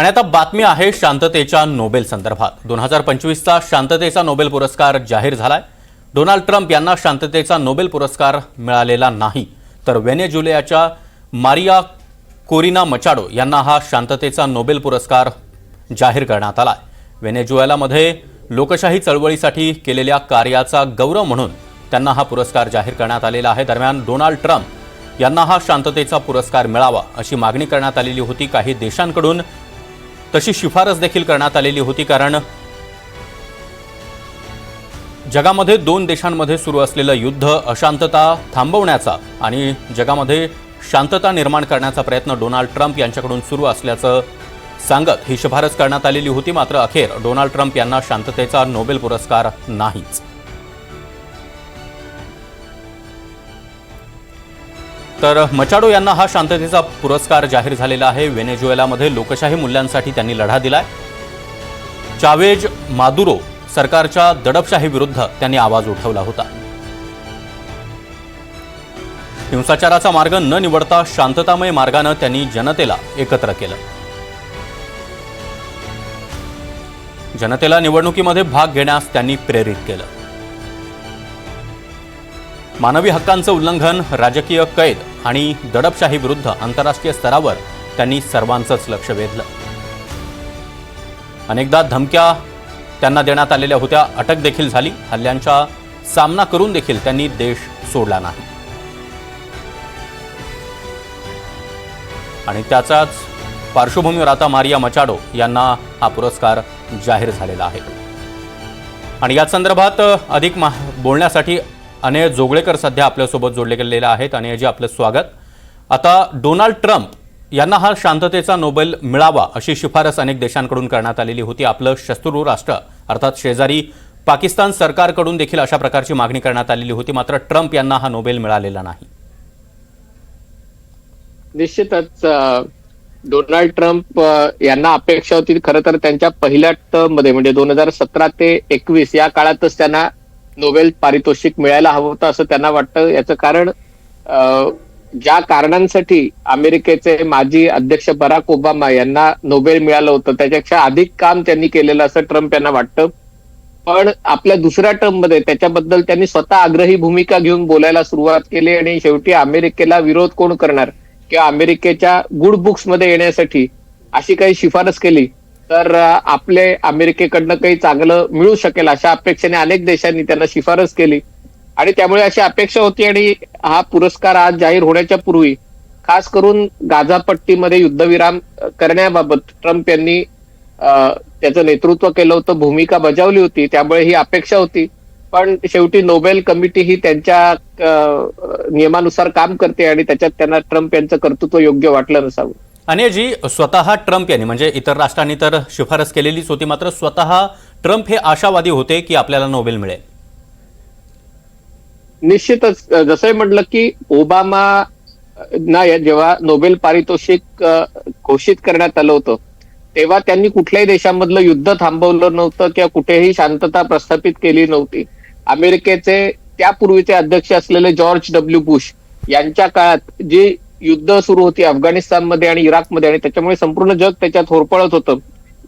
आणि आता बातमी आहे शांततेच्या नोबेल संदर्भात. दोन हजार पंचवीसचा शांततेचा नोबेल पुरस्कार जाहीर झालाय. डोनाल्ड ट्रम्प यांना शांततेचा नोबेल पुरस्कार मिळालेला नाही. तर व्हेनेझुएलाच्या मारिया कोरिना मचाडो यांना हा शांततेचा नोबेल पुरस्कार जाहीर करण्यात आला व्हेनेझुएलामध्ये लोकशाही चळवळीसाठी केलेल्या कार्याचा गौरव म्हणून त्यांना हा पुरस्कार जाहीर करण्यात आलेला आहे. दरम्यान डोनाल्ड ट्रम्प यांना हा शांततेचा पुरस्कार मिळावा अशी मागणी करण्यात आलेली होती काही देशांकडून. तशी शिफारस देखील करण्यात आलेली होती कारण जगामध्ये दोन देशांमध्ये सुरू असलेलं युद्ध अशांतता थांबवण्याचा आणि जगामध्ये शांतता निर्माण करण्याचा प्रयत्न डोनाल्ड ट्रम्प यांच्याकडून सुरू असल्याचं सांगत ही शिफारस करण्यात आलेली होती. मात्र अखेर डोनाल्ड ट्रम्प यांना शांततेचा नोबेल पुरस्कार नाहीच. तर मचाडो यांना हा शांततेचा पुरस्कार जाहीर झालेला आहे. व्हेनेझुएलामध्ये लोकशाही मूल्यांसाठी त्यांनी लढा दिलाय. चावेज मादुरो सरकारच्या दडपशाही विरुद्ध त्यांनी आवाज उठवला होता. हिंसाचाराचा मार्ग न निवडता शांततामय मार्गानं त्यांनी जनतेला एकत्र केलं. जनतेला निवडणुकीमध्ये भाग घेण्यास त्यांनी प्रेरित केलं. मानवी हक्कांचं उल्लंघन राजकीय कैद आणि दडपशाहीविरुद्ध आंतरराष्ट्रीय स्तरावर त्यांनी सर्वांचंच लक्ष वेधलं. अनेकदा धमक्या त्यांना देण्यात आलेल्या होत्या. अटक देखील झाली. हल्ल्यांचा सामना करून देखील त्यांनी देश सोडला नाही. आणि त्याचाच पार्श्वभूमीवर आता मारिया मचाडो यांना हा पुरस्कार जाहीर झालेला आहे. आणि या संदर्भात अधिक मा बोलण्यासाठी अनय जोगळेकर सध्या आपल्यासोबत जोडले गेलेले आहेत. अनयजी आपलं स्वागत. आता डोनाल्ड ट्रम्प यांना हा शांततेचा नोबेल मिळावा अशी शिफारस अनेक देशांकडून करण्यात आलेली होती. आपलं शत्रू राष्ट्र अर्थात शेजारी पाकिस्तान सरकारकडून देखील अशा प्रकारची मागणी करण्यात आलेली होती. मात्र ट्रम्प यांना हा नोबेल मिळालेला नाही. निश्चितच डोनाल्ड ट्रम्प यांना अपेक्षा होती खरं तर त्यांच्या पहिल्या टर्ममध्ये म्हणजे दोन हजार सतरा ते एकवीस या काळातच त्यांना नोबेल पारितोषिक मिळायला हवं होतं असं त्यांना वाटतं. याचं कारण ज्या कारणांसाठी अमेरिकेचे माजी अध्यक्ष बराक ओबामा यांना नोबेल मिळालं होतं त्याच्यापेक्षा अधिक काम त्यांनी केलेलं असं ट्रम्प यांना वाटतं. पण आपल्या दुसऱ्या टर्ममध्ये त्याच्याबद्दल त्यांनी स्वतः आग्रही भूमिका घेऊन बोलायला सुरुवात केली आणि शेवटी अमेरिकेला विरोध कोण करणार? किंवा अमेरिकेच्या गुड बुक्समध्ये येण्यासाठी अशी काही शिफारस केली? तर आपले अमेरिकेकडनं काही चांगलं मिळू शकेल अशा अपेक्षेने अनेक देशांनी त्यांना शिफारस केली. आणि त्यामुळे अशी अपेक्षा होती आणि हा पुरस्कार आज जाहीर होण्याच्या पूर्वी खास करून गाझापट्टीमध्ये युद्धविराम करण्याबाबत ट्रम्प यांनी त्याचं नेतृत्व केलं होतं भूमिका बजावली होती त्यामुळे ही अपेक्षा होती. पण शेवटी नोबेल कमिटी ही त्यांच्या नियमानुसार काम करते आणि त्याच्यात त्यांना ट्रम्प यांचं कर्तृत्व योग्य वाटलं नसावं. आणि जी स्वतः ट्रम्प यांनी म्हणजे इतर राष्ट्रांनी तर शिफारस केलेलीच होती मात्र स्वतः ट्रम्प हे आशावादी होते की आपल्याला नोबेल मिळेल. निश्चितच जसं जसंही म्हटलं की ओबामा ना जेव्हा नोबेल पारितोषिक घोषित करण्यात आलं होतं तेव्हा त्यांनी कुठल्याही देशामधलं युद्ध थांबवलं नव्हतं किंवा कुठेही शांतता प्रस्थापित केली नव्हती. अमेरिकेचे त्यापूर्वीचे अध्यक्ष असलेले जॉर्ज डब्ल्यू बुश यांच्या काळात जी युद्ध सुरू होती अफगाणिस्तानमध्ये आणि इराकमध्ये आणि त्याच्यामुळे संपूर्ण जग त्याच्यात होरपळत होतं.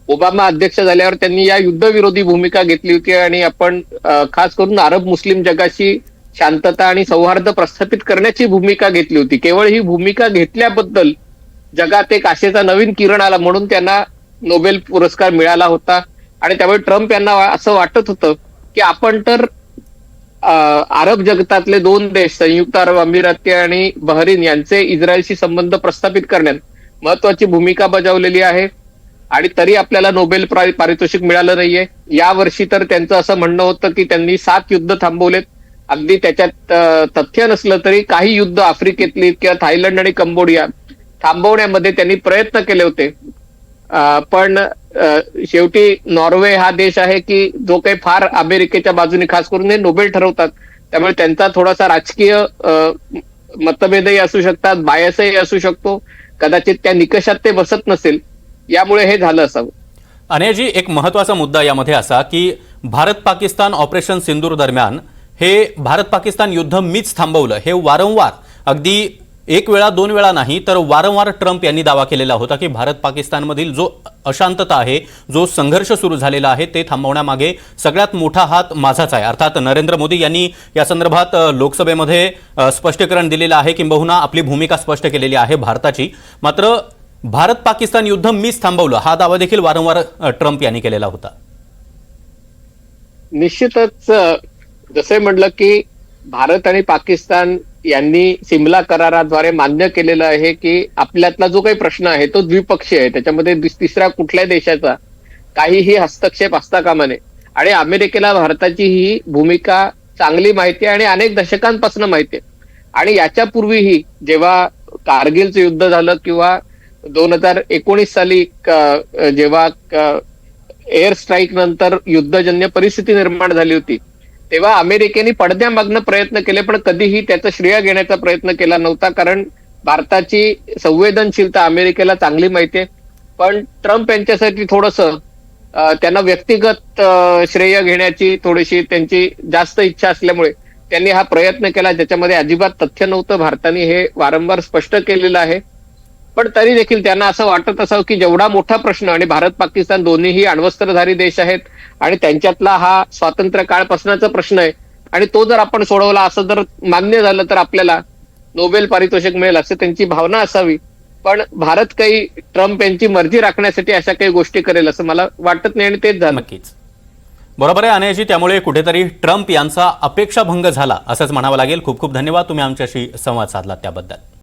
ओबामा अध्यक्ष झाल्यावर त्यांनी या युद्धविरोधी भूमिका घेतली होती आणि आपण खास करून अरब मुस्लिम जगाशी शांतता आणि सौहार्द प्रस्थापित करण्याची भूमिका घेतली होती. केवळ ही भूमिका घेतल्याबद्दल जगात एक आशेचा नवीन किरण आला म्हणून त्यांना नोबेल पुरस्कार मिळाला होता. आणि त्यामुळे ट्रम्प यांना असं वाटत होतं की आपण तर अरब जगतातले दोन देश संयुक्त अरब अमिराती आणि बहरीन यांचे इस्रायलशी संबंध प्रस्थापित करण्यात महत्वाची भूमिका बजावलेली आहे. आणि तरी आपल्याला नोबेल पारितोषिक मिळालं नाहीये. या वर्षी तर त्यांचं असं म्हणणं होतं की त्यांनी सात युद्ध थांबवलेत. अगदी त्याच्यात तथ्य नसलं तरी काही युद्ध आफ्रिकेतली किंवा थायलंड आणि कंबोडिया थांबवण्यामध्ये त्यांनी प्रयत्न केले होते. पण शेवटी नॉर्वे हा देश आहे की जो काही फार अमेरिकेच्या बाजूने खास करून हे नोबेल ठरवतात. त्यामुळे त्यांचा थोडासा राजकीय मतभेदही असू शकतात बायसही असू शकतो. कदाचित त्या निकषात ते बसत नसेल. यामुळे हे झालं असावं. अनेजी एक महत्त्वाचा मुद्दा यामध्ये असा की भारत पाकिस्तान ऑपरेशन सिंदूर दरम्यान हे भारत पाकिस्तान युद्ध मीच थांबवलं. हे वारंवार अगदी एक वेळा दोन वेळा नाही तर वारंवार ट्रम्प यांनी दावा केलेला होता की भारत पाकिस्तानमधील जो अशांतता आहे जो संघर्ष सुरू झालेला आहे ते थांबवण्यामागे सगळ्यात मोठा हात माझाच आहे. अर्थात नरेंद्र मोदी यांनी या संदर्भात लोकसभेमध्ये स्पष्टीकरण दिलेलं आहे. किंबहुना आपली भूमिका स्पष्ट केलेली आहे भारताची. मात्र भारत पाकिस्तान युद्ध मीच थांबवलं हा दावा देखील वारंवार ट्रम्प यांनी केलेला होता. निश्चितच जसे म्हटलं की भारत आणि पाकिस्तान यांनी सिमला कराराद्वारे मान्य केलेलं आहे की आपल्यातला जो काही प्रश्न आहे तो द्विपक्षीय आहे. त्याच्यामध्ये तिसऱ्या कुठल्या देशाचा काहीही हस्तक्षेप असता कामा नये. आणि अमेरिकेला भारताची ही भूमिका चांगली माहिती आहे आणि अनेक दशकांपासून माहिती आहे. आणि याच्यापूर्वीही जेव्हा कारगिलचं युद्ध झालं किंवा दोन हजार एकोणीस साली जेव्हा एअर स्ट्राईक नंतर युद्धजन्य परिस्थिती निर्माण झाली होती तेव्हा अमेरिकेने पडद्यामागनं प्रयत्न केले पण कधीही त्याचं श्रेय घेण्याचा प्रयत्न केला नव्हता कारण भारताची संवेदनशीलता अमेरिकेला चांगली माहिती आहे. पण ट्रम्प यांच्यासाठी थोडस त्यांना व्यक्तिगत श्रेय घेण्याची थोडीशी त्यांची जास्त इच्छा असल्यामुळे त्यांनी हा प्रयत्न केला ज्याच्यामध्ये अजिबात तथ्य नव्हतं. भारताने हे वारंवार स्पष्ट केलेलं आहे. पण तरी देखील त्यांना असं वाटत असावं की जेवढा मोठा प्रश्न आणि भारत पाकिस्तान दोन्हीही अण्वस्त्रधारी देश आहेत आणि त्यांच्यातला हा स्वातंत्र्य काळपासनाचा प्रश्न आहे आणि तो जर आपण सोडवला असं जर मान्य झालं तर आपल्याला नोबेल पारितोषिक मिळेल असं त्यांची भावना असावी. पण भारत काही ट्रम्प यांची मर्जी राखण्यासाठी अशा काही गोष्टी करेल असं मला वाटत नाही आणि तेच झालं. नक्कीच. बरोबर आहे अनयजी त्यामुळे कुठेतरी ट्रम्प यांचा अपेक्षाभंग झाला असंच म्हणावं लागेल. खूप खूप धन्यवाद तुम्ही आमच्याशी संवाद साधला त्याबद्दल.